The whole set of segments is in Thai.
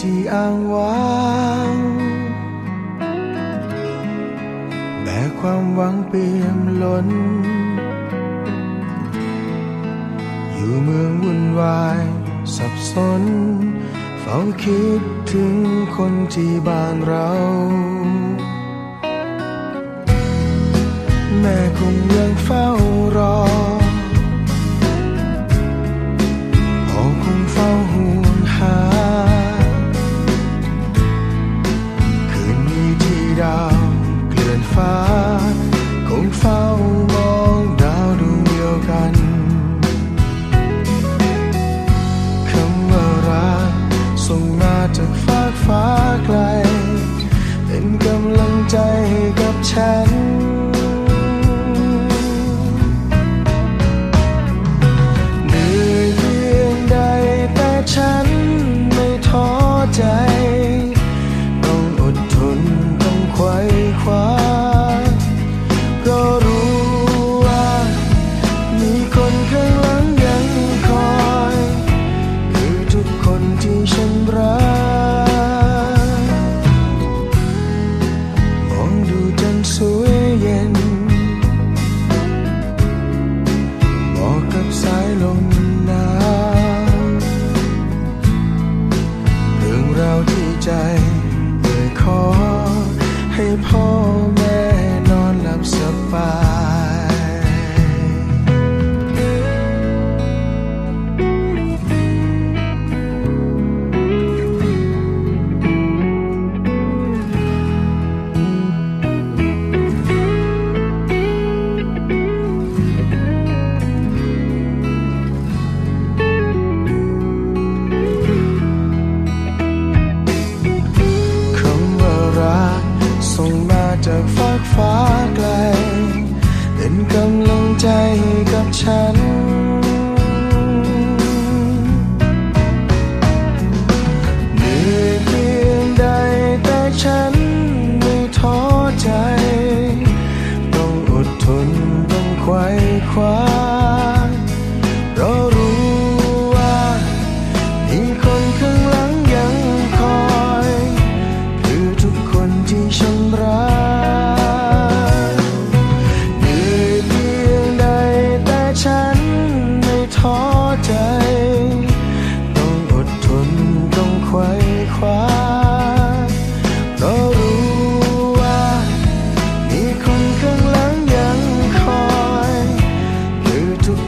ที่อ้างว้างแบกความหวังเปี่ยมล้น อยู่เมืองวุ่นวายสับสน เฝ้าคิดถึงคนที่บ้านเรา แม่คงยังเฝ้า found ลงน้ำเรื่องราวที่ใจเคยขอให้พ่อ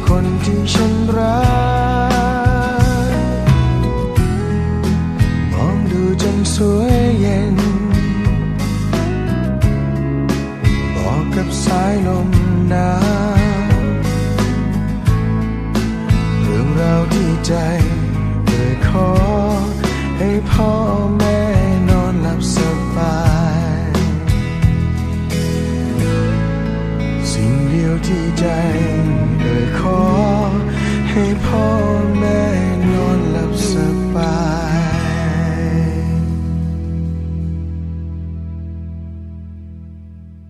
คนที่ฉันรัก มองดูจนสวยเย็น บอกกับสายลมหนาวเรื่องราวที่ใจเคยขอให้พ่อแม่ ยวที่ใจเอ่ยขอให้พ่อแม่